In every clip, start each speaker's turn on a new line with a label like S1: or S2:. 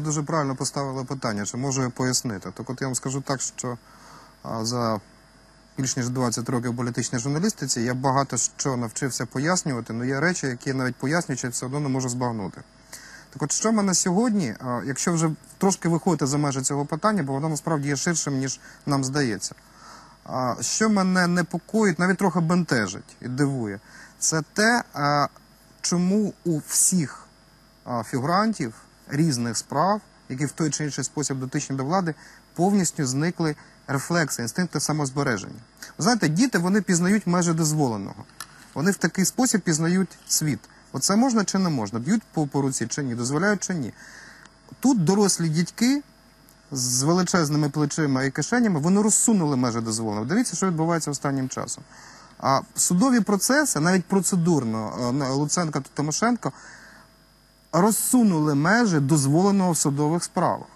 S1: Дуже правильно поставили питання, чи можу я пояснити. Так от я вам скажу так, що за більш ніж 20 років політичній журналістиці я багато що навчився пояснювати, але є речі, які я навіть пояснюючи, все одно не можу збагнути. Так от що мене сьогодні, якщо вже трошки виходити за межі цього питання, бо воно насправді є ширшим, ніж нам здається. Що мене непокоїть, навіть трохи бентежить і дивує, це те, чому у всіх фігурантів різних справ, які в той чи інший спосіб дотичні до влади, повністю зникли рефлекси, інстинкти самозбереження. Ви знаєте, діти вони пізнають межі дозволеного. Вони в такий спосіб пізнають світ. Оце можна чи не можна? Б'ють по, по руці чи ні, дозволяють чи ні. Тут дорослі дітьки з величезними плечима і кишенями, вони розсунули межі дозволеного. Дивіться, що відбувається останнім часом. А судові процеси, навіть процедурно, е, на Луценка та Тимошенко, розсунули межі дозволеного в судових справах.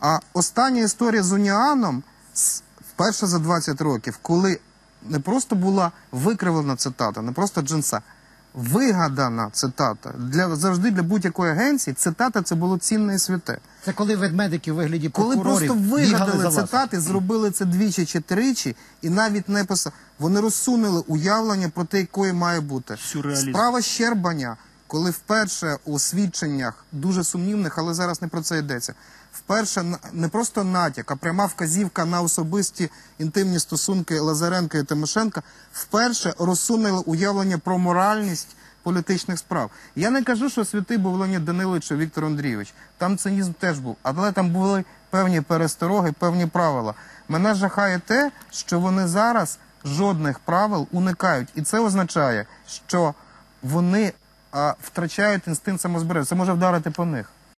S1: А остання історія з Уніаном вперше за 20 років, коли не просто була викривлена цитата, не просто джинса, вигадана цитата. Для, завжди для будь-якої агенції цитата це було цінне і святе.
S2: Це коли ведмедики у вигляді
S1: Коли просто вигадали цитати, зробили це двічі чи тричі, і навіть не писали. Вони розсунули уявлення про те, якою має бути.
S3: Сюрреалізм.
S1: Справа Щербаня, коли вперше у свідченнях дуже сумнівних, але зараз не про це йдеться. Вперше не просто натяк, а пряма вказівка на особисті інтимні стосунки Лазаренка і Тимошенка, вперше розсунули уявлення про моральність політичних справ. Я не кажу, що святий був Леонід Данилович чи Віктор Андрійович. Там цинізм теж був, але там були певні перестороги, певні правила. Мене жахає те, що вони зараз жодних правил уникають, і це означає, що вони а, втрачають інстинкт самозбереження. Це може вдарити по них.